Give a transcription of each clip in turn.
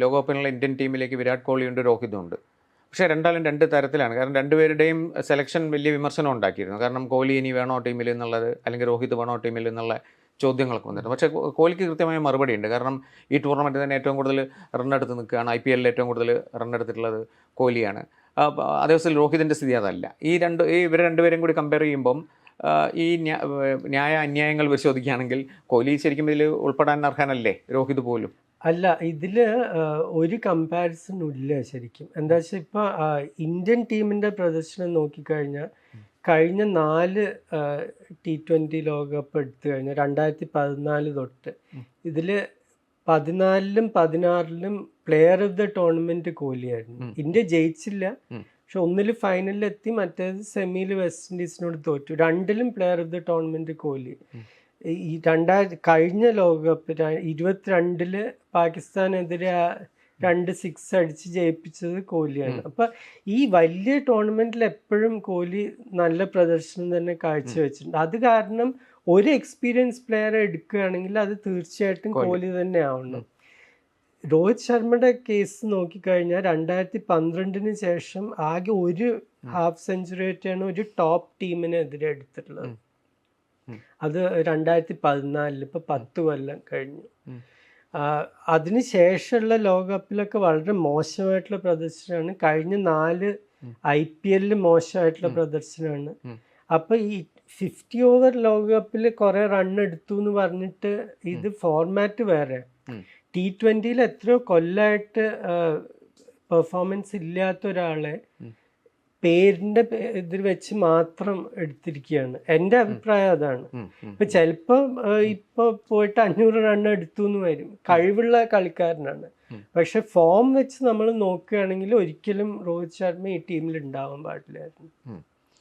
ലോകകപ്പിനുള്ള Indian ടീമിലേക്ക് വിരാട് കോഹ്ലിയുണ്ട് രോഹിതുണ്ട് പക്ഷേ രണ്ടാലും രണ്ട് തരത്തിലാണ്. കാരണം രണ്ടുപേരുടെയും സെലക്ഷൻ വലിയ വിമർശനം ഉണ്ടാക്കിയിരുന്നു. കാരണം കോഹ്ലി ഇനി വേണോ ടീമിൽ എന്നുള്ളത് അല്ലെങ്കിൽ രോഹിത് വേണോ ടീമിൽ എന്നുള്ള ചോദ്യങ്ങളൊക്കെ വന്നിരുന്നു. പക്ഷേ കോഹ്ലിക്ക് കൃത്യമായ മറുപടി ഉണ്ട്. കാരണം ഈ ടൂർണമെന്റ് തന്നെ ഏറ്റവും കൂടുതൽ റൺ എടുത്ത് നിൽക്കുകയാണ്. ഐ പി എല്ലിൽ ഏറ്റവും കൂടുതൽ റൺ എടുത്തിട്ടുള്ളത് കോഹ്ലിയാണ്. പ- രോഹിതിന്റെ സ്ഥിതി അതല്ല. ഈ രണ്ട് ഈ ഇവരെ രണ്ടുപേരും കൂടി കമ്പയർ ചെയ്യുമ്പം ഈ ന്യാ- ന്യായ അന്യായങ്ങൾ പരിശോധിക്കുകയാണെങ്കിൽ കോഹ്ലി ശരിക്കും ഇതിൽ ഉൾപ്പെടാൻ അർഹനല്ലേ? രോഹിത് പോലും. അല്ല ഇതിൽ ഒരു കമ്പാരിസൺ ഇല്ല ശരിക്കും. എന്താ വെച്ചാൽ ഇപ്പം ഇന്ത്യൻ ടീമിന്റെ പ്രദർശനം നോക്കിക്കഴിഞ്ഞാൽ കഴിഞ്ഞ നാല് ടി ട്വന്റി ലോകകപ്പ് എടുത്തു കഴിഞ്ഞാൽ രണ്ടായിരത്തി പതിനാല് തൊട്ട് ഇതിൽ പതിനാലിലും പതിനാറിലും പ്ലെയർ ഓഫ് ദ ടൂർണമെന്റ് കോഹ്ലിയായിരുന്നു. ഇന്ത്യ ജയിച്ചില്ല. പക്ഷെ ഒന്നിൽ ഫൈനലിൽ എത്തി മറ്റേത് സെമിയിൽ വെസ്റ്റ് ഇൻഡീസിനോട് തോറ്റു. രണ്ടിലും player of the tournament Kohli. ഈ രണ്ടായിരത്തി കഴിഞ്ഞ ലോകകപ്പ് ഇരുപത്തിരണ്ടിൽ പാകിസ്ഥാനെതിരെ രണ്ട് സിക്സ് അടിച്ച് ജയിപ്പിച്ചത് കോഹ്ലിയാണ്. അപ്പൊ ഈ വലിയ ടൂർണമെന്റിൽ എപ്പോഴും കോഹ്ലി നല്ല പ്രദർശനം തന്നെ കാഴ്ചവെച്ചിട്ടുണ്ട് അത് കാരണം ഒരു എക്സ്പീരിയൻസ് പ്ലെയറെ എടുക്കുകയാണെങ്കിൽ അത് തീർച്ചയായിട്ടും. കോഹ്ലി. തന്നെ ആവണം. രോഹിത് ശർമ്മയുടെ കേസ് നോക്കിക്കഴിഞ്ഞാൽ രണ്ടായിരത്തി പന്ത്രണ്ടിന് ശേഷം ആകെ ഒരു ഹാഫ് സെഞ്ചുറി ആയിട്ടാണ് ഒരു ടോപ്പ് ടീമിനെതിരെ എടുത്തിട്ടുള്ളത്. അത് രണ്ടായിരത്തി പതിനാലിൽ ഇപ്പൊ പത്ത് കൊല്ലം കഴിഞ്ഞു. അതിനു ശേഷമുള്ള ലോകകപ്പിലൊക്കെ വളരെ മോശമായിട്ടുള്ള പ്രദർശനമാണ്. കഴിഞ്ഞ നാല്. ഐ പി എല്ലിൽ മോശമായിട്ടുള്ള പ്രദർശനമാണ്. അപ്പൊ ഈ ഫിഫ്റ്റി ഓവർ ലോകകപ്പിൽ കുറെ റൺ എടുത്തു എന്ന് പറഞ്ഞിട്ട് ഇത് ഫോർമാറ്റ് വേറെ. ടി ട്വന്റിയിൽ എത്രയോ കൊല്ലമായിട്ട് പെർഫോമൻസ് ഇല്ലാത്ത ഒരാളെ പേരിന്റെ ഇതിൽ വെച്ച് മാത്രം എടുത്തിരിക്കുകയാണ്. എന്റെ അഭിപ്രായം അതാണ്. ഇപ്പൊ ചിലപ്പോ ഇപ്പൊ പോയിട്ട് അഞ്ഞൂറ് റൺ എടുത്തു എന്ന് വരും കഴിവുള്ള കളിക്കാരനാണ്. പക്ഷെ ഫോം വെച്ച് നമ്മൾ നോക്കുകയാണെങ്കിൽ ഒരിക്കലും രോഹിത് ശർമ്മ ഈ ടീമിൽ ഉണ്ടാവാൻ പാടില്ലായിരുന്നു.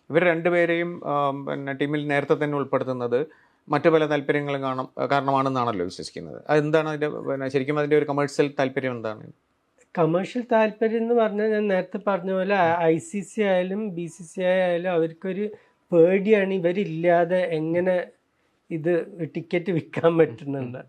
ഇവർ രണ്ടുപേരെയും പിന്നെ ടീമിൽ നേരത്തെ തന്നെ ഉൾപ്പെടുത്തുന്നത് മറ്റു പല താല്പര്യങ്ങളും കാണും കാരണമാണെന്നാണല്ലോ വിശ്വസിക്കുന്നത്. അതെന്താണ് അതിന്റെ പിന്നെ ശരിക്കും അതിന്റെ ഒരു കമേഴ്ഷ്യൽ താല്പര്യം എന്താണ്? കമേഴ്ഷ്യൽ താല്പര്യം എന്ന് പറഞ്ഞാൽ ഞാൻ നേരത്തെ പറഞ്ഞ പോലെ ഐ സി സി ആയാലും ബി സി സി ആയാലും അവർക്കൊരു പേടിയാണ് ഇവരില്ലാതെ എങ്ങനെ ഇത് ടിക്കറ്റ് വിൽക്കാൻ പറ്റുന്നുണ്ട്.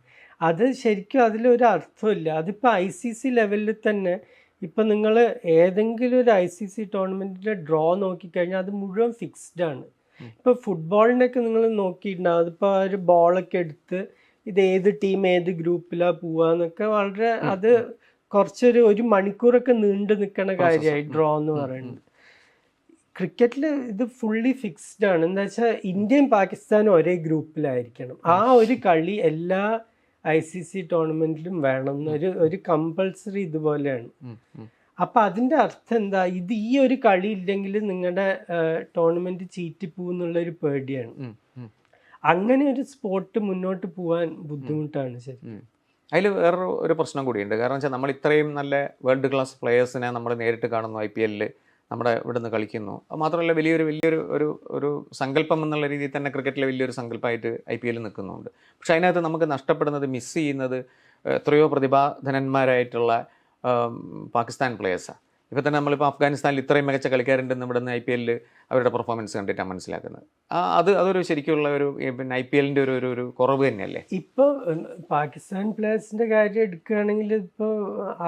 അത് ശരിക്കും അതിലൊരു അർത്ഥമില്ല. അതിപ്പോൾ ഐ സി സി ലെവലിൽ തന്നെ ഇപ്പം നിങ്ങൾ ഏതെങ്കിലും ഒരു ഐ സി സി ടൂർണമെന്റിന്റെ ഡ്രോ നോക്കിക്കഴിഞ്ഞാൽ അത് മുഴുവൻ ഫിക്സ്ഡ് ആണ്. ഇപ്പോൾ ഫുട്ബോളിനൊക്കെ നിങ്ങൾ നോക്കിയിട്ടുണ്ടാവും. അതിപ്പോൾ ഒരു ബോളൊക്കെ എടുത്ത് ഇത് ഏത് ടീം ഏത് ഗ്രൂപ്പിലാണ് പോവാന്നൊക്കെ വളരെ അത് കുറച്ചൊരു ഒരു മണിക്കൂറൊക്കെ നീണ്ടു നിൽക്കുന്ന കാര്യമായി ഡ്രോ എന്ന് പറയുന്നത്. ക്രിക്കറ്റിൽ ഇത് ഫുള്ളി ഫിക്സ്ഡ് ആണ്. എന്താ വെച്ചാൽ ഇന്ത്യയും പാകിസ്ഥാനും ഒരേ ഗ്രൂപ്പിലായിരിക്കണം ആ ഒരു കളി എല്ലാ ഐ സി സി ടൂർണമെന്റിലും വേണം. എന്നൊരു ഒരു കമ്പൾസറി ഇതുപോലെയാണ്. അപ്പൊ അതിന്റെ അർത്ഥം എന്താ? ഇത് ഈ ഒരു കളി ഇല്ലെങ്കിൽ നിങ്ങളുടെ ടൂർണമെന്റ് ചീറ്റിപ്പോകുന്നുള്ള ഒരു പേടിയാണ്. അങ്ങനെ ഒരു സ്പോർട്ട് മുന്നോട്ട് പോകാൻ ബുദ്ധിമുട്ടാണ് ശരി. അതിൽ വേറൊരു ഒരു പ്രശ്നം കൂടിയുണ്ട്. കാരണം വെച്ചാൽ നമ്മൾ ഇത്രയും നല്ല വേൾഡ് ക്ലാസ് പ്ലെയേഴ്സിനെ നമ്മൾ നേരിട്ട് കാണുന്നു ഐ പി എല്ലിൽ നമ്മുടെ ഇവിടുന്ന് കളിക്കുന്നു. അത് മാത്രമല്ല വലിയൊരു വലിയൊരു ഒരു ഒരു സങ്കല്പം എന്നുള്ള രീതിയിൽ തന്നെ ക്രിക്കറ്റിലെ വലിയൊരു സങ്കല്പമായിട്ട് ഐ പി എല്ലിൽ നിൽക്കുന്നുണ്ട്. പക്ഷേ അതിനകത്ത് നമുക്ക് നഷ്ടപ്പെടുന്നത് മിസ് ചെയ്യുന്നത് എത്രയോ പ്രതിഭാധനന്മാരായിട്ടുള്ള പാകിസ്ഥാൻ പ്ലേയേഴ്സാണ് ഇപ്പോൾ തന്നെ നമ്മളിപ്പോൾ അഫ്ഗാനിസ്ഥാനിൽ ഇത്രയും മികച്ച കളിക്കാരുണ്ടെന്ന് ഇവിടുന്ന് ഐ പി എല്ലിൽ അവരുടെ പെർഫോമൻസ് കണ്ടിട്ടാണ് മനസ്സിലാക്കുന്നത്. അത് അതൊരു ശരിക്കുള്ള ഒരു പിന്നെ ഐ പി എല്ലിന്റെ ഒരു ഒരു ഒരു കുറവ് തന്നെയല്ലേ? ഇപ്പോൾ പാകിസ്ഥാൻ പ്ലേയേഴ്സിന്റെ കാര്യം എടുക്കുകയാണെങ്കിൽ ഇപ്പോൾ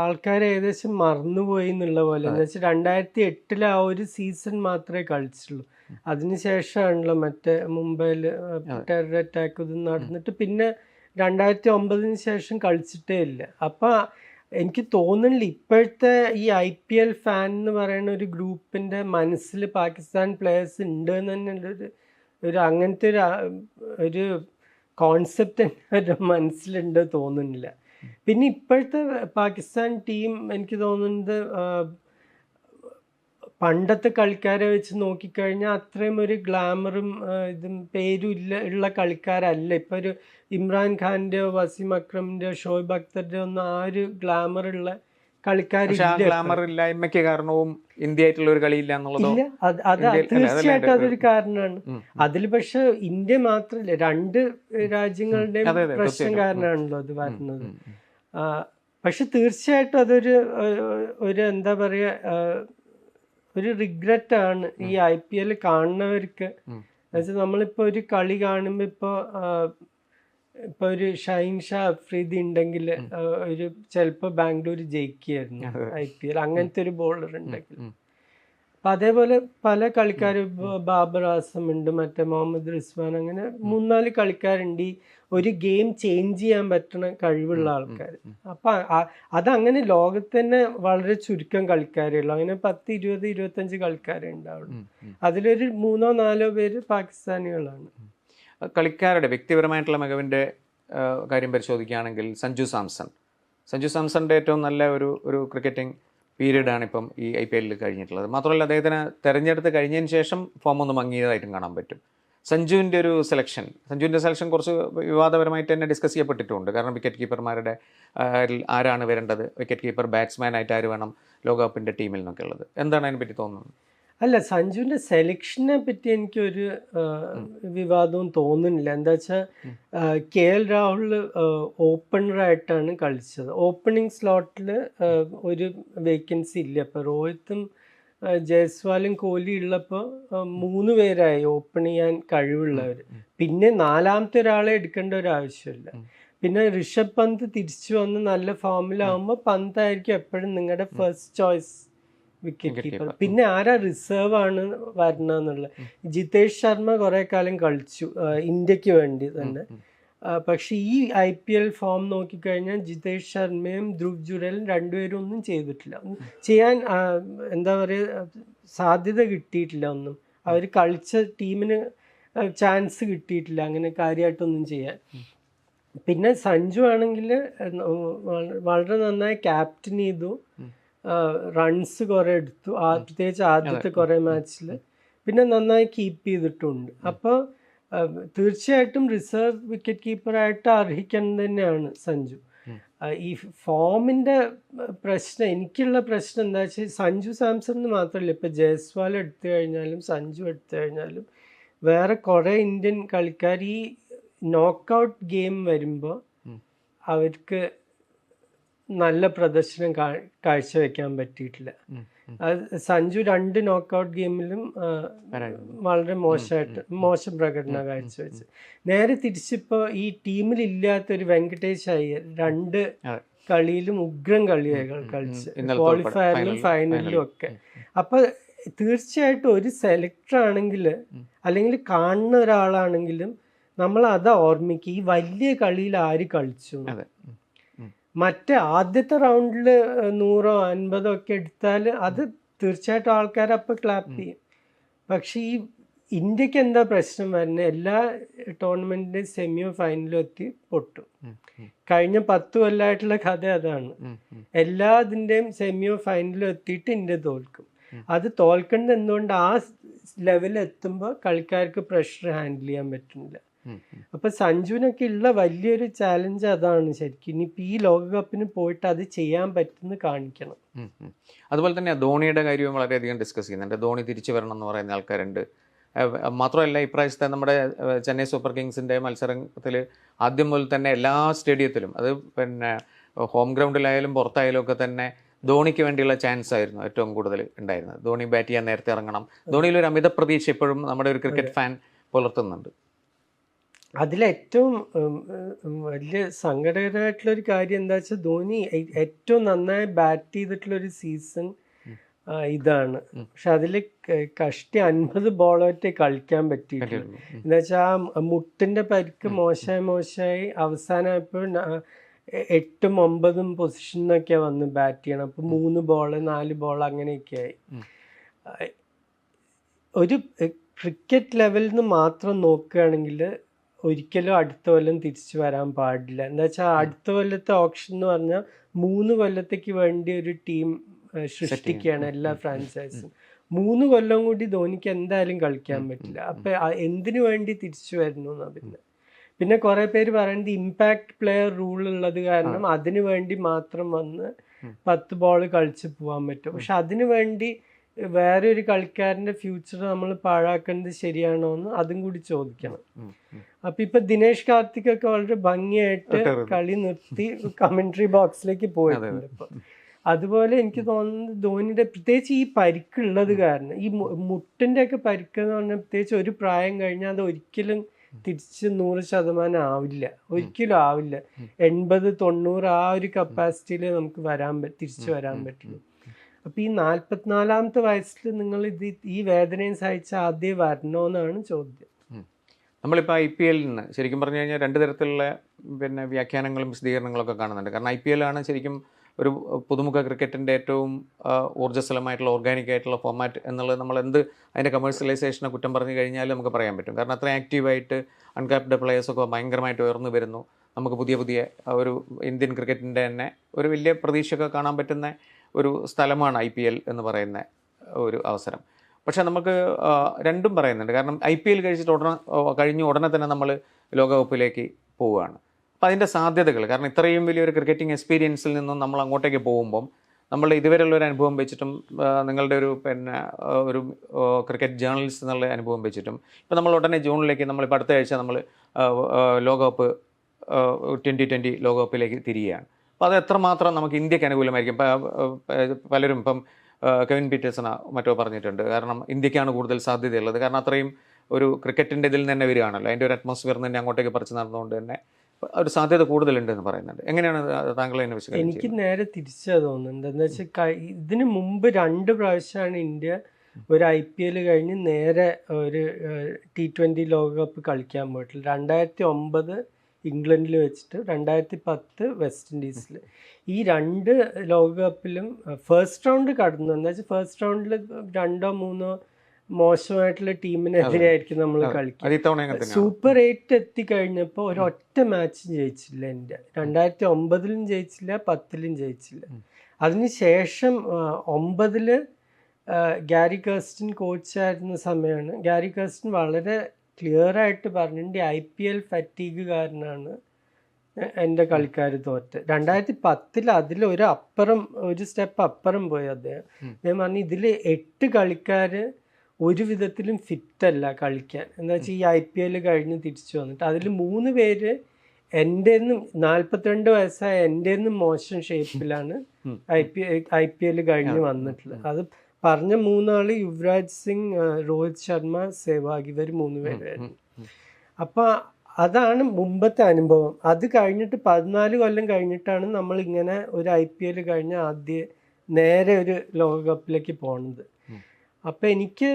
ആൾക്കാർ ഏകദേശം മറന്നുപോയി എന്നുള്ള പോലെ. എന്ന് വെച്ചാൽ രണ്ടായിരത്തി എട്ടിലെ ആ ഒരു സീസൺ മാത്രമേ കളിച്ചുള്ളൂ. അതിനുശേഷമാണല്ലോ മറ്റേ മുംബൈയിൽ ടെറർ അറ്റാക്ക് ഇത് നടന്നിട്ട് പിന്നെ രണ്ടായിരത്തി ഒമ്പതിന് ശേഷം കളിച്ചിട്ടേ ഇല്ല. അപ്പൊ എനിക്ക് തോന്നുന്നില്ല ഇപ്പോഴത്തെ ഈ ഐ പി എൽ ഫാൻ എന്ന് പറയുന്ന ഒരു ഗ്രൂപ്പിന്റെ മനസ്സിൽ പാകിസ്ഥാൻ പ്ലേയേഴ്സ് ഉണ്ട് എന്ന് തന്നെ ഒരു ഒരു അങ്ങനത്തെ ഒരു ഒരു കോൺസെപ്റ്റ് എന്റെ മനസ്സിലുണ്ട് തോന്നുന്നില്ല. പിന്നെ ഇപ്പോഴത്തെ പാകിസ്ഥാൻ ടീം എനിക്ക് തോന്നുന്നത് പണ്ടത്തെ കളിക്കാരെ വെച്ച് നോക്കിക്കഴിഞ്ഞാൽ അത്രയും ഒരു ഗ്ലാമറും ഇതും പേരും ഇല്ല ഉള്ള കളിക്കാരല്ല. ഇപ്പോൾ ഒരു ഇമ്രാൻ ഖാന്റെയോ വസീം അക്രമിന്റെയോ ഷോയിബ് അക്തറിന്റെയോ ഒന്നും ആ ഒരു ഗ്ലാമർ ഉള്ള പക്ഷെ ആ കളിക്കാരില്ല ഗ്ലാമർ ഇല്ലായ്മയ്ക്ക് കാരണവും ഇന്ത്യ ആയിട്ടുള്ള ഒരു കളിയില്ല എന്നുള്ളതോ? അത് തീർച്ചയായിട്ടും അതൊരു കാരണമാണ് അതിൽ പക്ഷെ ഇന്ത്യ മാത്രല്ല രണ്ട് അതെ, പ്രശ്നം. കാരണമാണല്ലോ അത് വരുന്നത്. പക്ഷെ തീർച്ചയായിട്ടും അതൊരു ഒരു എന്താ പറയാ ഏഹ്, ഒരു റിഗ്രറ്റ് ആണ് ഈ ഐ പി എൽ കാണുന്നവർക്ക്. എന്നുവെച്ചാൽ നമ്മളിപ്പോ ഒരു കളി കാണുമ്പോ ഇപ്പോ ഇപ്പൊ ഒരു ഷൈൻ ഷാ അഫ്രീദി ഉണ്ടെങ്കിൽ ഒരു ചിലപ്പോ ബാംഗ്ലൂർ ജയിക്കുകയായിരുന്നു ഐ പി എൽ അങ്ങനത്തെ ഒരു ബോളർ ഉണ്ടെങ്കിൽ. അപ്പൊ അതേപോലെ പല കളിക്കാർ ബാബർ ആസം ഉണ്ട് മറ്റേ മുഹമ്മദ് റിസ്വാൻ അങ്ങനെ മൂന്നാൽ കളിക്കാരുണ്ട്. ഈ ഒരു ഗെയിം ചേഞ്ച് ചെയ്യാൻ പറ്റുന്ന കഴിവുള്ള ആൾക്കാർ അപ്പൊ അതങ്ങനെ ലോകത്ത് തന്നെ വളരെ ചുരുക്കം കളിക്കാരേ ഉള്ളൂ. അങ്ങനെ പത്ത് ഇരുപത് ഇരുപത്തഞ്ച് കളിക്കാരേ ഉണ്ടാവുള്ളൂ. അതിലൊരു മൂന്നോ നാലോ പേര് പാകിസ്ഥാനികളാണ്. കളിക്കാരുടെ വ്യക്തിപരമായിട്ടുള്ള മികവിന്റെ ആ, കാര്യം പരിശോധിക്കുകയാണെങ്കിൽ സഞ്ജു സാംസൺ. സഞ്ജു സാംസണിന്റെ ഏറ്റവും നല്ല ഒരു ഒരു ക്രിക്കറ്റിംഗ് പീരീഡാണ് ഇപ്പം ഈ ഐ പി എല്ലിൽ കഴിഞ്ഞിട്ടുള്ളത്. മാത്രമല്ല അദ്ദേഹത്തിന് തെരഞ്ഞെടുത്ത് കഴിഞ്ഞതിന് ശേഷം ഫോം ഒന്ന് മങ്ങിയതായിട്ടും കാണാൻ പറ്റും. സഞ്ജുവിന്റെ ഒരു സെലക്ഷൻ സഞ്ജുവിന്റെ സെലക്ഷൻ കുറച്ച് വിവാദപരമായിട്ട് തന്നെ ഡിസ്കസ് ചെയ്യപ്പെട്ടിട്ടുണ്ട്. കാരണം വിക്കറ്റ് കീപ്പർമാരുടെ ആരാണ് വരേണ്ടത്? വിക്കറ്റ് കീപ്പർ ബാറ്റ്സ്മാനായിട്ട് ആര് വേണം? ലോകകപ്പിന്റെ ടീമിൽ നിന്നൊക്കെ ഉള്ളത്. എന്താണ് അതിനെപ്പറ്റി തോന്നുന്നത്? അല്ല സഞ്ജുവിന്റെ സെലക്ഷനെ പറ്റി എനിക്കൊരു വിവാദവും തോന്നുന്നില്ല. എന്താ വെച്ചാൽ കെ എൽ രാഹുൽ ഓപ്പണറായിട്ടാണ് കളിച്ചത്. ഓപ്പണിംഗ് സ്ലോട്ടിൽ ഒരു വേക്കൻസി ഇല്ല. അപ്പോൾ രോഹിത്തും ജയസ്വാലും ജയ്സ്വാലും കോഹ്ലി ഉള്ളപ്പോൾ മൂന്ന് പേരായി ഓപ്പൺ ചെയ്യാൻ കഴിവുള്ളവർ പിന്നെ നാലാമത്തെ ഒരാളെ എടുക്കേണ്ട ഒരു ആവശ്യമില്ല. പിന്നെ ഋഷഭ് പന്ത് തിരിച്ചു വന്ന് നല്ല ഫോമിലാവുമ്പോൾ പന്തായിരിക്കും എപ്പോഴും നിങ്ങളുടെ ഫസ്റ്റ് ചോയ്സ് വിക്കറ്റ് കീപ്പർ പിന്നെ ആരാ റിസർവ് ആണ് വരണമെന്നുള്ളത് ജിതേഷ് ശർമ്മ കുറെ കാലം കളിച്ചു ഇന്ത്യയ്ക്ക് വേണ്ടി തന്നെ. പക്ഷെ ഈ ഐ പി എൽ ഫോം നോക്കിക്കഴിഞ്ഞാൽ ജിതേഷ് ശർമ്മയും ധ്രുവ് ജുരലും രണ്ടുപേരും ഒന്നും ചെയ്തിട്ടില്ല. ചെയ്യാൻ എന്താ പറയുക സാധ്യത കിട്ടിയിട്ടില്ല ഒന്നും. അവർ കളിച്ച ടീമിന് ചാൻസ് കിട്ടിയിട്ടില്ല അങ്ങനെ കാര്യമായിട്ടൊന്നും ചെയ്യാൻ. പിന്നെ സഞ്ജു ആണെങ്കിൽ വളരെ നന്നായി ക്യാപ്റ്റൻ ചെയ്തു. റൺസ് കുറെ എടുത്തു. ആ- പ്രത്യേകിച്ച് ആദ്യത്തെ കുറെ മാച്ചിൽ പിന്നെ നന്നായി കീപ്പ് ചെയ്തിട്ടുണ്ട്. അപ്പോൾ തീർച്ചയായിട്ടും റിസർവ് വിക്കറ്റ് കീപ്പറായിട്ട് അർഹിക്കുന്നത് തന്നെയാണ് സഞ്ജു. ഈ ഫോമിന്റെ പ്രശ്നം എനിക്കുള്ള പ്രശ്നം എന്താ വെച്ചാൽ സഞ്ജു സാംസൺ എന്ന് മാത്രമല്ല ഇപ്പൊ ജയസ്വാൽ എടുത്തു കഴിഞ്ഞാലും സഞ്ജു എടുത്തു കഴിഞ്ഞാലും വേറെ കുറേ ഇന്ത്യൻ കളിക്കാർ ഈ നോക്കൗട്ട് ഗെയിം വരുമ്പോൾ അവർക്ക് നല്ല പ്രദർശനം കാഴ്ചവെക്കാൻ പറ്റിയിട്ടില്ല. സഞ്ജു രണ്ട് നോക്കൗട്ട് ഗെയിമിലും വളരെ മോശമായിട്ട് മോശം പ്രകടനം കാഴ്ചവെച്ച്. നേരെ തിരിച്ചിപ്പോ ഈ ടീമിൽ ഇല്ലാത്ത ഒരു വെങ്കടേഷ് അയ്യർ രണ്ട്. കളിയിലും ഉഗ്രം കളിയായി കളിച്ച്. ക്വാളിഫയറിലും ഫൈനലിലും ഒക്കെ. അപ്പൊ തീർച്ചയായിട്ടും ഒരു സെലക്ടർ ആണെങ്കിൽ അല്ലെങ്കിൽ കാണുന്ന ഒരാളാണെങ്കിലും നമ്മൾ അതാ ഓർമ്മിക്കുക ഈ വലിയ കളിയിൽ ആര് കളിച്ചു. മറ്റേ ആദ്യത്തെ റൗണ്ടിൽ നൂറോ അൻപതോ ഒക്കെ എടുത്താൽ അത് തീർച്ചയായിട്ടും ആൾക്കാർ അപ്പൊ ക്ലാപ്പ് ചെയ്യും. പക്ഷേ ഈ ഇന്ത്യയ്ക്ക് എന്താ പ്രശ്നം വരുന്നത് എല്ലാ ടൂർണമെന്റിന്റെ സെമിയോ ഫൈനലും എത്തി പൊട്ടും. കഴിഞ്ഞ പത്ത് കൊല്ലമായിട്ടുള്ള കഥ അതാണ്. എല്ലാ ഇതിന്റെയും സെമിയോ ഫൈനലും എത്തിയിട്ട് ഇന്ത്യ തോൽക്കും. അത് തോൽക്കേണ്ടത് എന്തുകൊണ്ട് ആ ലെവലിൽ എത്തുമ്പോൾ കളിക്കാർക്ക് പ്രഷർ ഹാൻഡിൽ ചെയ്യാൻ പറ്റുന്നില്ല. അപ്പൊ സഞ്ജുവിനൊക്കെ ഉള്ള വലിയൊരു ചാലഞ്ച് അതാണ്. ശരിക്കും ഇനിയിപ്പോ ഈ ലോകകപ്പിന് പോയിട്ട് അത് ചെയ്യാൻ പറ്റുന്ന കാണിക്കണം. അതുപോലെ തന്നെ ധോണിയുടെ കാര്യവും വളരെയധികം ഡിസ്കസ് ചെയ്യുന്നുണ്ട്. ധോണി തിരിച്ചു വരണം എന്ന് പറയുന്ന ആൾക്കാരുണ്ട്. മാത്രമല്ല ഇപ്രാവശ്യത്തെ നമ്മുടെ ചെന്നൈ സൂപ്പർ കിങ്സിന്റെ മത്സരത്തിൽ ആദ്യം മുതൽ തന്നെ എല്ലാ സ്റ്റേഡിയത്തിലും അത് പിന്നെ ഹോം ഗ്രൗണ്ടിലായാലും പുറത്തായാലും ഒക്കെ തന്നെ ധോണിക്ക് വേണ്ടിയുള്ള ചാൻസ് ആയിരുന്നു ഏറ്റവും കൂടുതൽ ഉണ്ടായിരുന്നത്. ധോണി ബാറ്റ് ചെയ്യാൻ നേരത്തെ ഇറങ്ങണം. ധോണിയിൽ ഒരു അമിത പ്രതീക്ഷ ഇപ്പോഴും നമ്മുടെ ഒരു ക്രിക്കറ്റ് ഫാൻ പുലർത്തുന്നുണ്ട്. അതിലേറ്റവും വലിയ സങ്കടകരമായിട്ടുള്ള ഒരു കാര്യം എന്താ വെച്ചാൽ ധോനി ഏറ്റവും നന്നായി ബാറ്റ് ചെയ്തിട്ടുള്ള ഒരു സീസൺ ഇതാണ്. പക്ഷെ അതിൽ കഷ്ടി അൻപത് ബോളൊറ്റേ കളിക്കാൻ പറ്റിയിട്ടില്ല. എന്താ വെച്ചാൽ ആ മുട്ടിന്റെ പരിക്ക് മോശമായി മോശമായി അവസാനമായപ്പോൾ എട്ടും ഒമ്പതും പൊസിഷനൊക്കെ വന്ന് ബാറ്റ് ചെയ്യണം അപ്പൊ മൂന്ന് ബോൾ നാല് ബോൾ അങ്ങനെയൊക്കെ ആയി ഒരു ക്രിക്കറ്റ് ലെവലിൽ നിന്ന് മാത്രം നോക്കുകയാണെങ്കിൽ ഒരിക്കലും അടുത്ത കൊല്ലം തിരിച്ചു വരാൻ പാടില്ല. എന്താ വെച്ചാൽ അടുത്ത കൊല്ലത്തെ ഓപ്ഷൻ എന്ന് പറഞ്ഞാൽ മൂന്ന് കൊല്ലത്തേക്ക് വേണ്ടി ഒരു ടീം സൃഷ്ടിക്കുകയാണ് എല്ലാ ഫ്രാഞ്ചൈസും മൂന്ന് കൊല്ലം കൂടി ധോനിക്ക് എന്തായാലും കളിക്കാൻ പറ്റില്ല. അപ്പൊ എന്തിനു വേണ്ടി തിരിച്ചു വരുന്നു എന്നാ പിന്നെ. പിന്നെ കുറെ പേര് പറയുന്നത് ഇമ്പാക്ട് പ്ലെയർ റൂൾ ഉള്ളത് കാരണം അതിനു വേണ്ടി മാത്രം വന്ന് പത്ത് ബോൾ കളിച്ച് പോവാൻ പറ്റും. പക്ഷെ അതിനു വേണ്ടി വേറെ ഒരു കളിക്കാരന്റെ ഫ്യൂച്ചർ നമ്മൾ പാഴാക്കേണ്ടത് ശരിയാണോ എന്ന് അതും കൂടി ചോദിക്കണം. അപ്പൊ ഇപ്പൊ ദിനേഷ് കാർത്തിക് ഒക്കെ വളരെ ഭംഗിയായിട്ട് കളി നിർത്തി കമന്ററി ബോക്സിലേക്ക് പോയിട്ടുണ്ട് ഇപ്പൊ. അതുപോലെ എനിക്ക് തോന്നുന്നത് ധോണിയുടെ പ്രത്യേകിച്ച് ഈ പരിക്കുള്ളത് കാരണം ഈ മു- മുട്ടിന്റെ ഒക്കെ പരിക്ക് എന്ന് പറഞ്ഞാൽ പ്രത്യേകിച്ച് ഒരു പ്രായം കഴിഞ്ഞാൽ അത് ഒരിക്കലും തിരിച്ച് നൂറ് ശതമാനം ആവില്ല. ഒരിക്കലും ആവില്ല. എൺപത് തൊണ്ണൂറ് ആ ഒരു കപ്പാസിറ്റിയിൽ നമുക്ക് വരാൻ തിരിച്ചു വരാൻ പറ്റുള്ളൂ. അപ്പൊ ഈ നാൽപ്പത്തിനാലാമത്തെ വയസ്സിൽ നിങ്ങൾ ഇത് ഈ വേദനയും സഹിച്ച ആദ്യം വരണോന്നാണ് ചോദ്യം. നമ്മളിപ്പോൾ ഐ പി എല്ലിൽ നിന്ന് ശരിക്കും പറഞ്ഞു കഴിഞ്ഞാൽ രണ്ട് തരത്തിലുള്ള പിന്നെ വ്യാഖ്യാനങ്ങളും വിശദീകരണങ്ങളൊക്കെ കാണുന്നുണ്ട്. കാരണം ഐ പി എല്ലാണ് ശരിക്കും ഒരു പുതുമുഖ ക്രിക്കറ്റിന്റെ ഏറ്റവും ഊർജസ്വലമായിട്ടുള്ള ഓർഗാനിക് ആയിട്ടുള്ള ഫോമാറ്റ് എന്നുള്ളത് നമ്മൾ എന്ത് അതിന്റെ കമേഴ്സ്യലൈസേഷനെ കുറ്റം പറഞ്ഞു കഴിഞ്ഞാൽ നമുക്ക് പറയാൻ പറ്റും. കാരണം അത്രയും ആക്റ്റീവായിട്ട് അൺകാപ്ഡ് പ്ലേയേഴ്സൊക്കെ ഭയങ്കരമായിട്ട് ഉയർന്നു വരുന്നു. നമുക്ക് പുതിയ പുതിയ ഒരു ഇന്ത്യൻ ക്രിക്കറ്റിന്റെ തന്നെ ഒരു വലിയ പ്രതീക്ഷയൊക്കെ കാണാൻ പറ്റുന്ന ഒരു സ്ഥലമാണ് ഐ പി എൽ എന്ന് പറയുന്ന ഒരു അവസരം. പക്ഷേ നമുക്ക് രണ്ടും പറയുന്നുണ്ട്. കാരണം ഐ പി എൽ കഴിച്ചിട്ട് ഉടനെ കഴിഞ്ഞ് ഉടനെ തന്നെ നമ്മൾ ലോകകപ്പിലേക്ക് പോവുകയാണ്. അപ്പോൾ അതിന്റെ സാധ്യതകൾ കാരണം ഇത്രയും വലിയൊരു ക്രിക്കറ്റിംഗ് എക്സ്പീരിയൻസിൽ നിന്നും നമ്മൾ അങ്ങോട്ടേക്ക് പോകുമ്പം നമ്മൾ ഇതുവരെയുള്ള ഒരു അനുഭവം വെച്ചിട്ടും നിങ്ങളുടെ ഒരു പിന്നെ ഒരു ക്രിക്കറ്റ് ജേർണലിസ്റ്റ് എന്നുള്ള അനുഭവം വെച്ചിട്ടും ഇപ്പോൾ നമ്മൾ ഉടനെ ജൂണിലേക്ക് നമ്മൾ ഇപ്പോൾ അടുത്ത ആഴ്ച നമ്മൾ ലോകകപ്പ് ട്വന്റി ട്വന്റി ലോകകപ്പിലേക്ക് തിരിയുകയാണ്. അപ്പോൾ അത് എത്രമാത്രം നമുക്ക് ഇന്ത്യയ്ക്ക് അനുകൂലമായിരിക്കും? പലരും ഇപ്പം കെവിൻ പീറ്റേഴ്സണ മറ്റോ പറഞ്ഞിട്ടുണ്ട്. കാരണം ഇന്ത്യക്കാണ് കൂടുതൽ സാധ്യതയുള്ളത്. കാരണം അത്രയും ഒരു ക്രിക്കറ്റിന്റെ ഇതിൽ തന്നെ വരികയാണല്ലോ. അതിന്റെ ഒരു അറ്റ്മോസ്ഫിയർ തന്നെ അങ്ങോട്ടേക്ക് പറിച്ച് നടന്നുകൊണ്ട് തന്നെ ഒരു സാധ്യത കൂടുതലുണ്ട് എന്ന് പറയുന്നുണ്ട്. എങ്ങനെയാണ് താങ്കൾ അതിനെ വിശകലനം എനിക്ക്? നേരെ തിരിച്ചാ തോന്നുന്നുണ്ട് എന്താ വെച്ചാൽ ഇതിന് മുമ്പ് രണ്ട് പ്രാവശ്യമാണ് ഇന്ത്യ ഒരു ഐ പി എൽ കഴിഞ്ഞ് നേരെ ഒരു ടി ട്വന്റി ലോകകപ്പ് കളിക്കാൻ പോയിട്ടുള്ളത്. രണ്ടായിരത്തി ഒമ്പത് ഇംഗ്ലണ്ടിൽ വെച്ചിട്ട് രണ്ടായിരത്തി പത്ത് വെസ്റ്റ് ഇൻഡീസിൽ ഈ രണ്ട് ലോകകപ്പിലും ഫസ്റ്റ് റൗണ്ട് കടന്നു. എന്ന് വെച്ചാൽ ഫസ്റ്റ് റൗണ്ടിൽ രണ്ടോ മൂന്നോ മോശമായിട്ടുള്ള ടീമിനെതിരെയായിരിക്കും നമ്മൾ കളിക്കുക. സൂപ്പർ എയ്റ്റ് എത്തിക്കഴിഞ്ഞപ്പോൾ ഒരൊറ്റ മാച്ചും ജയിച്ചില്ല ഇന്ത്യ. രണ്ടായിരത്തി ഒമ്പതിലും ജയിച്ചില്ല പത്തിലും ജയിച്ചില്ല. അതിനുശേഷം ശേഷം ഒമ്പതിൽ ഗ്യാരി ഗാരി കേസ്റ്റിൻ കോച്ചായിരുന്ന സമയമാണ് ഗാരി കേസ്റ്റിൻ വളരെ ക്ലിയർ ആയിട്ട് പറഞ്ഞിട്ടുണ്ട് ഐ പി എൽ ഫറ്റീഗ് കാരനാണ് എന്റെ കളിക്കാർ തോറ്റ് രണ്ടായിരത്തി പത്തിൽ അതിൽ ഒരു അപ്പുറം ഒരു സ്റ്റെപ്പ് അപ്പുറം പോയി അദ്ദേഹം. അദ്ദേഹം പറഞ്ഞു ഇതിൽ എട്ട് കളിക്കാർ ഒരു വിധത്തിലും ഫിറ്റ് അല്ല കളിക്കാൻ. എന്താ വെച്ചാൽ ഈ ഐ പി എൽ കഴിഞ്ഞ് തിരിച്ചു വന്നിട്ട് അതിൽ മൂന്ന് പേര് എന്റെ നാൽപ്പത്തിരണ്ട് വയസ്സായ എന്റെ മോശം ഷേപ്പിലാണ്. I P I P L കഴിഞ്ഞ് വന്നിട്ടുള്ളത്. അത് പറഞ്ഞ മൂന്നാൾ യുവരാജ് സിംഗ് രോഹിത് ശർമ്മ സേവാഗ് ഇവർ മൂന്ന് പേരായിരുന്നു ഉം. അപ്പൊ അതാണ് മുമ്പത്തെ അനുഭവം. അത് കഴിഞ്ഞിട്ട് പതിനാല് കൊല്ലം കഴിഞ്ഞിട്ടാണ് നമ്മൾ ഇങ്ങനെ ഒരു ഐ പി എൽ കഴിഞ്ഞ ആദ്യ നേരെ ഒരു ലോകകപ്പിലേക്ക് പോണത്. അപ്പം എനിക്ക്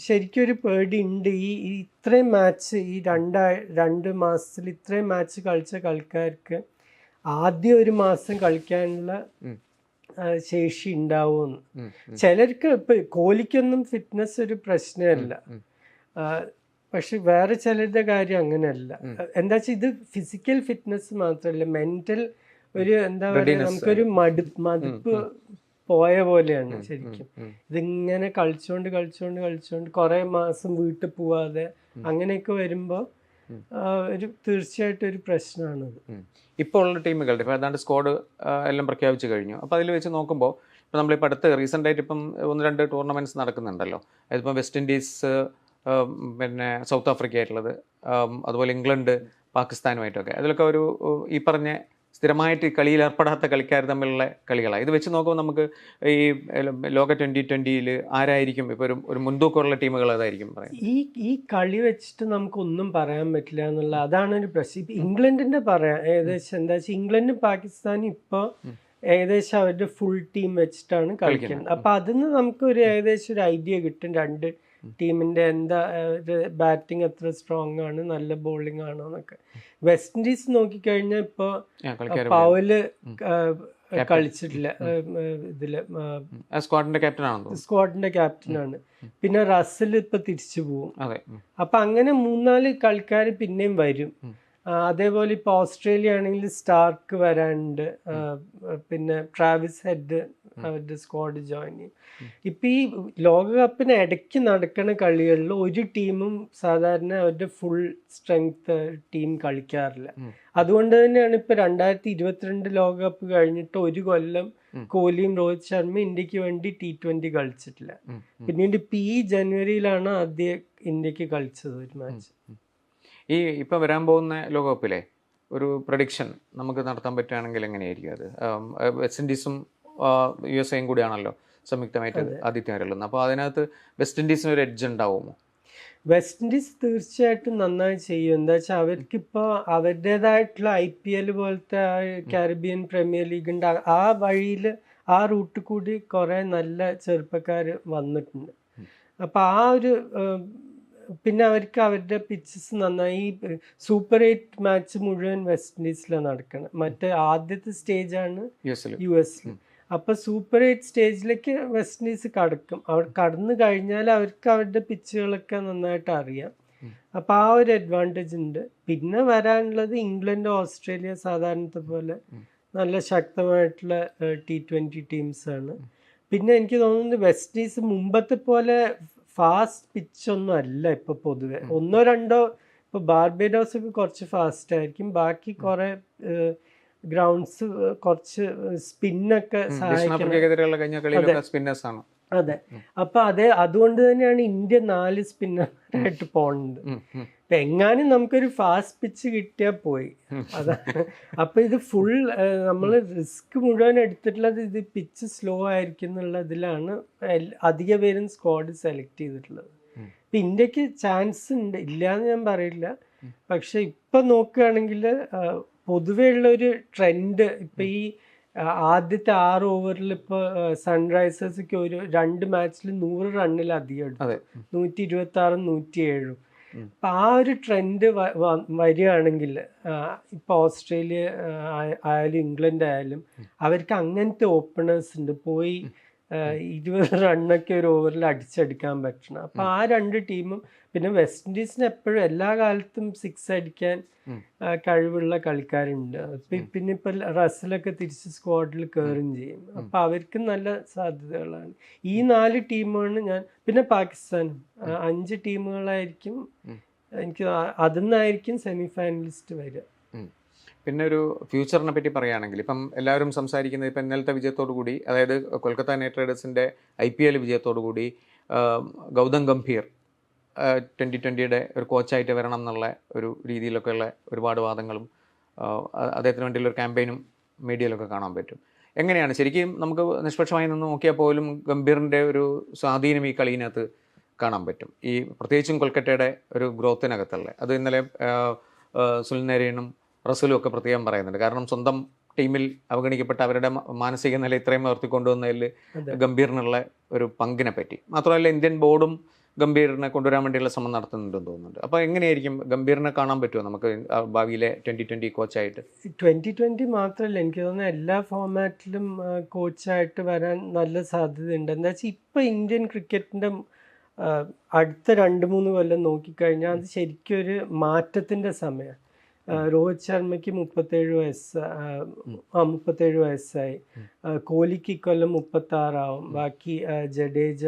ശരിക്കും ഒരു പേടി ഉണ്ട് ഈ ഇത്രയും മാച്ച് ഈ രണ്ടാ രണ്ട് മാസത്തിൽ ഇത്രയും മാച്ച് കളിച്ച കളിക്കാർക്ക് ആദ്യ ഒരു മാസം കളിക്കാനുള്ള ശേഷി ഉണ്ടാവുമെന്ന്. ഉം, ഉം, ചിലർക്ക് ഇപ്പൊ കോലിക്കൊന്നും ഫിറ്റ്നസ് ഒരു പ്രശ്നമല്ല. പക്ഷെ വേറെ ചിലരുടെ കാര്യം അങ്ങനെയല്ല. എന്താ വെച്ചാൽ ഇത് ഫിസിക്കൽ ഫിറ്റ്നസ് മാത്രമല്ല മെന്റൽ ഒരു എന്താ പറയുക നമുക്കൊരു മടു മടുപ്പ് പോയ പോലെയാണ് ശരിക്കും. ഇതിങ്ങനെ കളിച്ചോണ്ട് കളിച്ചോണ്ട് കളിച്ചോണ്ട് കുറെ മാസം വീട്ടിൽ പോവാതെ അങ്ങനെയൊക്കെ വരുമ്പോൾ ഉം. ഒരു തീർച്ചയായിട്ടും ഒരു പ്രശ്നമാണത്. ഉം. ഇപ്പോൾ ഉള്ള ടീമുകളുടെ ഇപ്പോൾ ഏതാണ്ട് സ്ക്വാഡ് എല്ലാം പ്രഖ്യാപിച്ചു കഴിഞ്ഞു. അപ്പോൾ അതിൽ വെച്ച് നോക്കുമ്പോൾ ഇപ്പോൾ നമ്മളിപ്പോൾ അടുത്ത് റീസെന്റ് ആയിട്ട് ഇപ്പം ഒന്ന് രണ്ട് ടൂർണമെന്റ്സ് നടക്കുന്നുണ്ടല്ലോ. അതിപ്പോൾ വെസ്റ്റ് ഇൻഡീസ് പിന്നെ സൗത്ത് ആഫ്രിക്ക ആയിട്ടുള്ളത് അതുപോലെ ഇംഗ്ലണ്ട് പാകിസ്ഥാനുമായിട്ടൊക്കെ അതിലൊക്കെ ഒരു ഈ പറഞ്ഞ സ്ഥിരമായിട്ട് ഈ കളിയിൽ ഏർപ്പെടാത്ത കളിക്കാർ തമ്മിലുള്ള കളികളാണ് ഇത് വെച്ച് നോക്കുമ്പോൾ നമുക്ക് ഈ ലോക ട്വന്റി ട്വന്റിയിൽ ആരായിരിക്കും? ഇപ്പോൾ ഒരു ഒരു മുൻതൂക്കമുള്ള ടീമുകൾ അതായിരിക്കും പറയാം ഈ ഈ കളി വെച്ചിട്ട് നമുക്കൊന്നും പറയാൻ പറ്റില്ല എന്നുള്ള അതാണ് ഒരു പ്രശ്നം. ഇപ്പം ഇംഗ്ലണ്ടിന്റെ പറയാം ഏകദേശം എന്താ വെച്ചാൽ ഇംഗ്ലണ്ടും പാകിസ്ഥാനും ഇപ്പോൾ ഏകദേശം അവരുടെ ഫുൾ ടീം വെച്ചിട്ടാണ് കളിക്കുന്നത്. അപ്പോൾ അതിന്ന് നമുക്ക് ഒരു ഏകദേശം ഒരു ഐഡിയ കിട്ടും രണ്ട് ടീമിന്റെ എന്താ ബാറ്റിംഗ് എത്ര സ്ട്രോങ് ആണ് നല്ല ബോളിംഗ് ആണോ എന്നൊക്കെ. വെസ്റ്റ് ഇൻഡീസ് നോക്കിക്കഴിഞ്ഞാൽ ഇപ്പൊ പവൽ കളിച്ചിട്ടില്ല. ഇതിൽ സ്ക്വാഡിന്റെ ക്യാപ്റ്റൻ ആണ് സ്ക്വാഡിന്റെ ക്യാപ്റ്റനാണ് പിന്നെ റസൽ ഇപ്പൊ തിരിച്ചു പോകും. അപ്പൊ അങ്ങനെ മൂന്നാൽ കളിക്കാർ പിന്നെയും വരും. അതേപോലെ ഇപ്പൊ ഓസ്ട്രേലിയ ആണെങ്കിൽ സ്റ്റാർക്ക് വരാനുണ്ട് പിന്നെ ട്രാവിസ് ഹെഡ് അവരുടെ സ്ക്വാഡ് ജോയിൻ ചെയ്യും. ഇപ്പൊ ഈ ലോകകപ്പിന് ഇടയ്ക്ക് നടക്കുന്ന കളികളിൽ ഒരു ടീമും സാധാരണ അവരുടെ ഫുൾ സ്ട്രെങ്ത് ടീം കളിക്കാറില്ല. അതുകൊണ്ട് തന്നെയാണ് ഇപ്പൊ രണ്ടായിരത്തി ഇരുപത്തിരണ്ട് ലോകകപ്പ് കഴിഞ്ഞിട്ട് ഒരു കൊല്ലം. കോഹ്ലിയും രോഹിത് ശർമ്മയും ഇന്ത്യയ്ക്ക് വേണ്ടി ടി ട്വന്റി കളിച്ചിട്ടില്ല. പിന്നീട് ഇപ്പൊ ഈ ജനുവരിയിലാണ് ആദ്യം ഇന്ത്യയ്ക്ക് കളിച്ചത് ഒരു മാച്ച്. ഈ ഇപ്പം വരാൻ പോകുന്ന ലോകകപ്പിലെ ഒരു പ്രഡിക്ഷൻ നമുക്ക് നടത്താൻ പറ്റുകയാണെങ്കിൽ എങ്ങനെയായിരിക്കും അത്? വെസ്റ്റ് ഇൻഡീസും യു എസ് എയും കൂടിയാണല്ലോ സംയുക്തമായിട്ട് ആതിഥ്യം അപ്പോൾ അതിനകത്ത് വെസ്റ്റ് ഇൻഡീസിന് ഒരു എഡ്ജ് ഉണ്ടാവുമോ? വെസ്റ്റ് ഇൻഡീസ് തീർച്ചയായിട്ടും നന്നായി ചെയ്യും. എന്താ വെച്ചാൽ അവർക്കിപ്പോൾ അവരുടേതായിട്ടുള്ള ഐ പി എൽ പോലത്തെ കാരിബിയൻ പ്രീമിയർ ലീഗ് ഉണ്ട്. ആ- വഴിയിൽ ആ റൂട്ട് കൂടി കുറേ നല്ല ചെറുപ്പക്കാർ വന്നിട്ടുണ്ട്. അപ്പോൾ ആ ഒരു പിന്നെ അവർക്ക് അവരുടെ പിച്ചസ് നന്നായി സൂപ്പർ എയ്റ്റ് മാച്ച് മുഴുവൻ വെസ്റ്റ് ഇൻഡീസിലാണ് നടക്കുന്നത് മറ്റേ ആദ്യത്തെ സ്റ്റേജാണ് യു എസിൽ യു എസിൽ അപ്പൊ സൂപ്പർ എയ്റ്റ് സ്റ്റേജിലേക്ക് വെസ്റ്റ് ഇൻഡീസ് കടക്കും. അവർ കടന്നു കഴിഞ്ഞാൽ അവർക്ക് അവരുടെ പിച്ചുകളൊക്കെ നന്നായിട്ട് അറിയാം. അപ്പൊ ആ ഒരു അഡ്വാന്റേജ് ഉണ്ട്. പിന്നെ വരാനുള്ളത് ഇംഗ്ലണ്ട് ഓസ്ട്രേലിയ സാധാരണത്തെ പോലെ നല്ല ശക്തമായിട്ടുള്ള ടി ട്വന്റി ടീംസ് ആണ്. പിന്നെ എനിക്ക് തോന്നുന്നത് വെസ്റ്റ് ഇൻഡീസ് മുമ്പത്തെ പോലെ ഫാസ്റ്റ് പിച്ച് ഒന്നും അല്ല ഇപ്പൊ പൊതുവെ. ഒന്നോ രണ്ടോ ഇപ്പൊ ബാർബേഡോസ് ഒക്കെ കുറച്ച് ഫാസ്റ്റ് ആയിരിക്കും. ബാക്കി കുറെ ഗ്രൗണ്ട്സ് കുറച്ച് സ്പിന്നൊക്കെ സഹായിക്കണം. അതെ. അപ്പൊ അതെ അതുകൊണ്ട് തന്നെയാണ് ഇന്ത്യ നാല് സ്പിന്നറായിട്ട് പോകുന്നത് ഉം. ഇപ്പൊ എങ്ങാനും നമുക്കൊരു ഫാസ്റ്റ് പിച്ച് കിട്ടിയാൽ പോയി. അതാണ് അപ്പൊ ഇത് ഫുൾ നമ്മൾ റിസ്ക് മുഴുവൻ എടുത്തിട്ടുള്ളത് ഇത് പിച്ച് സ്ലോ ആയിരിക്കും എന്നുള്ള ഇതിലാണ് അധിക പേരും സ്ക്വാഡ് സെലക്ട് ചെയ്തിട്ടുള്ളത്. ഇപ്പൊ ഇന്ത്യയ്ക്ക് ചാൻസ് ഉണ്ട്. ഇല്ലാന്ന് ഞാൻ പറയില്ല. പക്ഷെ ഇപ്പൊ നോക്കുകയാണെങ്കിൽ പൊതുവേ ഉള്ള ഒരു ട്രെൻഡ് ഇപ്പൊ ഈ ആദ്യത്തെ ആറ് ഓവറിൽ ഇപ്പോൾ സൺറൈസേഴ്സൊക്കെ ഒരു രണ്ട് മാച്ചിൽ നൂറ് റണ്ണിലധികം എടുത്തു. നൂറ്റി ഇരുപത്തി ആറും നൂറ്റി ഏഴും. അപ്പൊ ആ ഒരു ട്രെൻഡ് വരികയാണെങ്കിൽ ഇപ്പൊ ഓസ്ട്രേലിയ ആയാലും ഇംഗ്ലണ്ട് ആയാലും അവർക്ക് അങ്ങനത്തെ ഓപ്പണേഴ്സ് ഉണ്ട്. പോയി ഇരുപത് റണ്ണൊക്കെ ഒരു ഓവറിൽ അടിച്ചെടുക്കാൻ പറ്റണം. അപ്പം ആ രണ്ട് ടീമും പിന്നെ വെസ്റ്റ് ഇൻഡീസിന് എപ്പോഴും എല്ലാ കാലത്തും സിക്സ് അടിക്കാൻ കഴിവുള്ള കളിക്കാരുണ്ട്. പിന്നെ ഇപ്പം റസലൊക്കെ തിരിച്ച് സ്ക്വാഡിൽ കയറും ചെയ്യും. അപ്പം അവർക്കും നല്ല സാധ്യതകളാണ്. ഈ നാല് ടീമാണ് ഞാൻ പിന്നെ പാകിസ്ഥാനും. അഞ്ച് ടീമുകളായിരിക്കും എനിക്ക് അതിന്നായിരിക്കും സെമി ഫൈനലിസ്റ്റ് വരിക. പിന്നെ ഒരു ഫ്യൂച്ചറിനെ പറ്റി പറയുകയാണെങ്കിൽ ഇപ്പം എല്ലാവരും സംസാരിക്കുന്നത് ഇപ്പം ഇന്നലത്തെ വിജയത്തോടു കൂടി അതായത് കൊൽക്കത്ത നൈറ്റ് റൈഡേഴ്സിന്റെ ഐ പി എൽ വിജയത്തോടു കൂടി ഗൗതം ഗംഭീർ ട്വന്റി ട്വന്റിയുടെ ഒരു കോച്ചായിട്ട് വരണം എന്നുള്ള ഒരു രീതിയിലൊക്കെയുള്ള ഒരുപാട് വാദങ്ങളും അദ്ദേഹത്തിന് വേണ്ടിയുള്ള ഒരു ക്യാമ്പയിനും മീഡിയയിലൊക്കെ കാണാൻ പറ്റും. എങ്ങനെയാണ്? ശരിക്കും നമുക്ക് നിഷ്പക്ഷമായി നിന്ന് നോക്കിയാൽ പോലും ഗംഭീറിന്റെ ഒരു സ്വാധീനം ഈ കളിയിനകത്ത് കാണാൻ പറ്റും. ഈ പ്രത്യേകിച്ചും കൊൽക്കത്തയുടെ ഒരു ഗ്രോത്തിനകത്തുള്ള അത് ഇന്നലെ സുനിൽ റസൂലും ഒക്കെ പ്രത്യേകം പറയുന്നുണ്ട്. കാരണം സ്വന്തം ടീമിൽ അവഗണിക്കപ്പെട്ട അവരുടെ മാനസിക നില ഇത്രയും ഉയർത്തിക്കൊണ്ടുവന്നതിൽ. ഗംഭീറിനുള്ള ഒരു പങ്കിനെ പറ്റി. മാത്രമല്ല ഇന്ത്യൻ ബോർഡും ഗംഭീറിനെ കൊണ്ടുവരാൻ വേണ്ടിയുള്ള ശ്രമം നടത്തുന്നുണ്ടെന്ന് തോന്നുന്നുണ്ട്. അപ്പോൾ എങ്ങനെയായിരിക്കും ഗംഭീറിനെ കാണാൻ പറ്റുമോ നമുക്ക് ഭാവിയിലെ ട്വന്റി ട്വന്റി കോച്ചായിട്ട്? ട്വന്റി ട്വന്റി മാത്രമല്ല എനിക്ക് തോന്നുന്നു എല്ലാ ഫോമാറ്റിലും കോച്ചായിട്ട് വരാൻ നല്ല സാധ്യതയുണ്ട്. എന്താ വെച്ചാൽ ഇപ്പോൾ ഇന്ത്യൻ ക്രിക്കറ്റിന്റെ അടുത്ത രണ്ട് മൂന്ന് കൊല്ലം നോക്കിക്കഴിഞ്ഞാൽ അത് ശരിക്കും ഒരു മാറ്റത്തിന്റെ സമയം രോഹിത് ശർമ്മയ്ക്ക് മുപ്പത്തേഴ് വയസ്സ് ആ, മുപ്പത്തേഴ് വയസ്സായി. കോഹ്ലിക്ക് ഇക്കൊല്ലം മുപ്പത്തി ആറാവും ബാക്കി ജഡേജ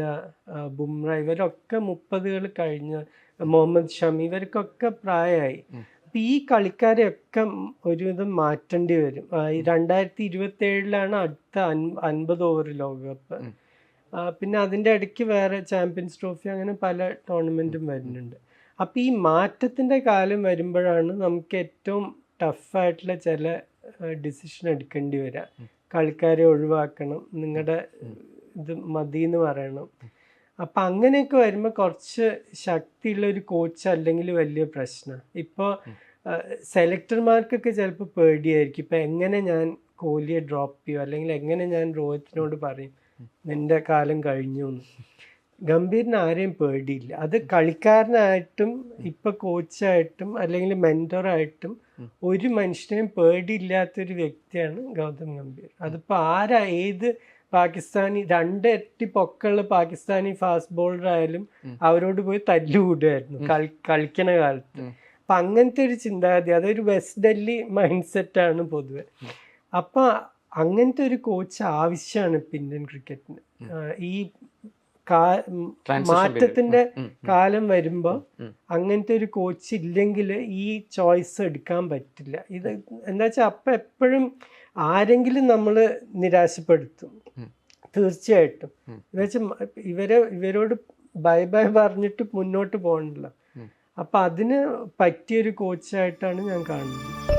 ബുംറ ഇവരൊക്കെ മുപ്പതുകൾ കഴിഞ്ഞ് മുഹമ്മദ് ഷമി ഇവർക്കൊക്കെ പ്രായമായി. അപ്പൊ ഈ കളിക്കാരെയൊക്കെ ഒരുവിധം മാറ്റേണ്ടി വരും. രണ്ടായിരത്തി ഇരുപത്തി ഏഴിലാണ് അടുത്ത അൻ- അൻപത് ഓവർ ലോകകപ്പ്. പിന്നെ അതിന്റെ ഇടയ്ക്ക് വേറെ ചാമ്പ്യൻസ് ട്രോഫി അങ്ങനെ പല ടൂർണമെന്റും വരുന്നുണ്ട്. അപ്പൊ ഈ മാറ്റത്തിന്റെ കാലം വരുമ്പോഴാണ് നമുക്ക് ഏറ്റവും ടഫായിട്ടുള്ള ചില ഡിസിഷൻ എടുക്കേണ്ടി വരിക കളിക്കാരെ ഒഴിവാക്കണം നിങ്ങളുടെ ഇത് മതി എന്ന് പറയണം. അപ്പം അങ്ങനെയൊക്കെ വരുമ്പോൾ കുറച്ച് ശക്തിയുള്ള ഒരു കോച്ച് അല്ലെങ്കിൽ വലിയ പ്രശ്നം. ഇപ്പോൾ സെലക്ടർമാർക്കൊക്കെ ചിലപ്പോൾ പേടിയായിരിക്കും. ഇപ്പം എങ്ങനെ ഞാൻ കോഹ്ലിയെ ഡ്രോപ്പ് ചെയ്യും? അല്ലെങ്കിൽ എങ്ങനെ ഞാൻ രോഹിത്തിനോട് പറയും? നിന്റെ കാലം കഴിഞ്ഞു എന്ന് ഗംഭീറിന് ആരെയും പേടിയില്ല. അത് കളിക്കാരനായിട്ടും ഇപ്പൊ കോച്ചായിട്ടും അല്ലെങ്കിൽ മെന്ററായിട്ടും ഒരു മനുഷ്യനെയും പേടിയില്ലാത്തൊരു വ്യക്തിയാണ് ഗൗതം ഗംഭീർ. അതിപ്പോ ആരാ ഏത് പാകിസ്ഥാനി രണ്ട് എട്ടി പൊക്കമുള്ള പാകിസ്ഥാനി ഫാസ്റ്റ് ബോളർ ആയാലും അവരോട് പോയി തല്ലുകൂടുമായിരുന്നു കളി കളിക്കണ കാലത്ത്. അപ്പൊ അങ്ങനത്തെ ഒരു ചിന്താഗതി അതൊരു വെസ്റ്റ് ഡൽഹി മൈൻഡ് സെറ്റാണ് പൊതുവെ അപ്പൊ അങ്ങനത്തെ ഒരു കോച്ച് ആവശ്യമാണ് ഇപ്പൊ ഇന്ത്യൻ ക്രിക്കറ്റിന്. ഈ മാറ്റത്തിന്റെ. കാലം വരുമ്പോൾ അങ്ങനത്തെ ഒരു കോച്ച് ഇല്ലെങ്കിൽ ഈ ചോയ്സ് എടുക്കാൻ പറ്റില്ല. ഇത് എന്താ വെച്ചാൽ അപ്പൊ എപ്പോഴും ആരെങ്കിലും നമ്മൾ നിരാശപ്പെടുത്തും. തീർച്ചയായിട്ടും. ഉം. എന്നുവെച്ചാൽ ഇവരെ ഇവരോട് ബൈ ബൈ പറഞ്ഞിട്ട് മുന്നോട്ട് പോകണല്ലോ അപ്പൊ അതിന് പറ്റിയൊരു കോച്ചായിട്ടാണ് ഞാൻ കാണുന്നത്.